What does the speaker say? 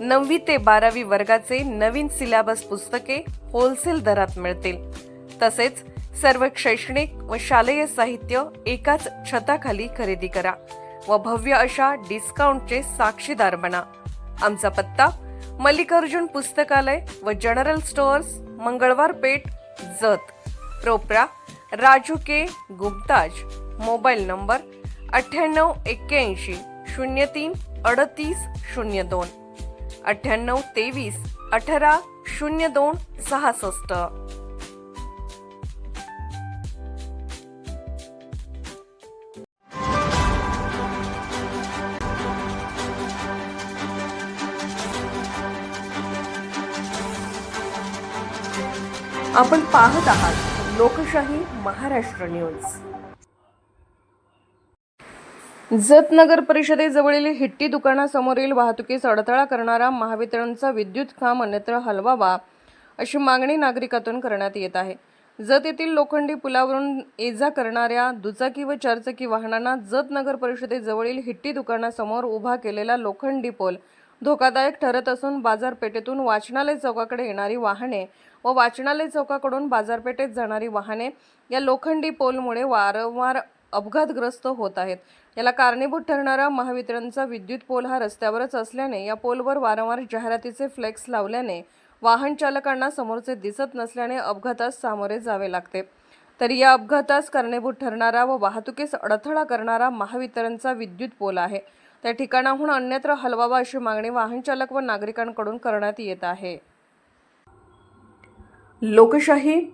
नववी ते बारावी वर्गाचे नवीन सिलेबस पुस्तके होलसेल दरात मिळतील. तसेच सर्व शैक्षणिक व शालेय साहित्य एकाच छताखाली खरेदी करा व भव्य अशा डिस्काउंटचे साक्षीदार बना. आमचा पत्ता मल्लिकार्जुन पुस्तकालय व जनरल स्टोअर्स मंगळवार पेठ जत. प्रोप्रा Raju K Gupta's mobile number अठ्ठ्याण्णव एक्क्याऐंशी शून्य तीन अडतीस शून्य दोन. अठ्ठ्याण्णव तेवीस अठरा शून्य दोन सहासष्ट. आपण पाहत आहात लोकशाही महाराष्ट्र न्यूज. जत नगर परिषदेजवळील हिट्टी दुकानासमोरील वाहतुकीस अडथळा करणारा महावितरणचा विद्युत खांब अन्यत्र हलवावा अशी मागणी नागरिकातून करण्यात येत आहे. जत येथील लोखंडी पुलावरून ये जा करणाऱ्या दुचाकी व चारचाकी वाहनांना जत नगर परिषदेजवळील हिट्टी दुकानासमोर उभा केलेला लोखंडी पोल धोकादायक ठरत असून बाजारपेठेतून वाचनालय चौकाकडे येणारी वाहने व वाचनालय चौकाकडून बाजारपेठेत जाणारी वाहने या लोखंडी पोलमुळे वारंवार अपघातग्रस्त होत आहेत. याला कारणीभूत ठरणारा महावितरणचा विद्युत पोल हा रस्त्यावरच असल्याने या पोलवर वारंवार जाहिरातीचे फ्लेक्स लावल्याने वाहन चालकांना समोरचे दिसत नसल्याने अपघातास सामोरे जावे लागते. तरी या अपघातास कारणीभूत ठरणारा व वाहतुकीस अडथळा करणारा महावितरणचा विद्युत पोल आहे. त्या ठिकाणाहून अन्यत्र हलवावा अशी मागणी वाहन चालक व नागरिकांकडून करण्यात येत आहे. लोकशाही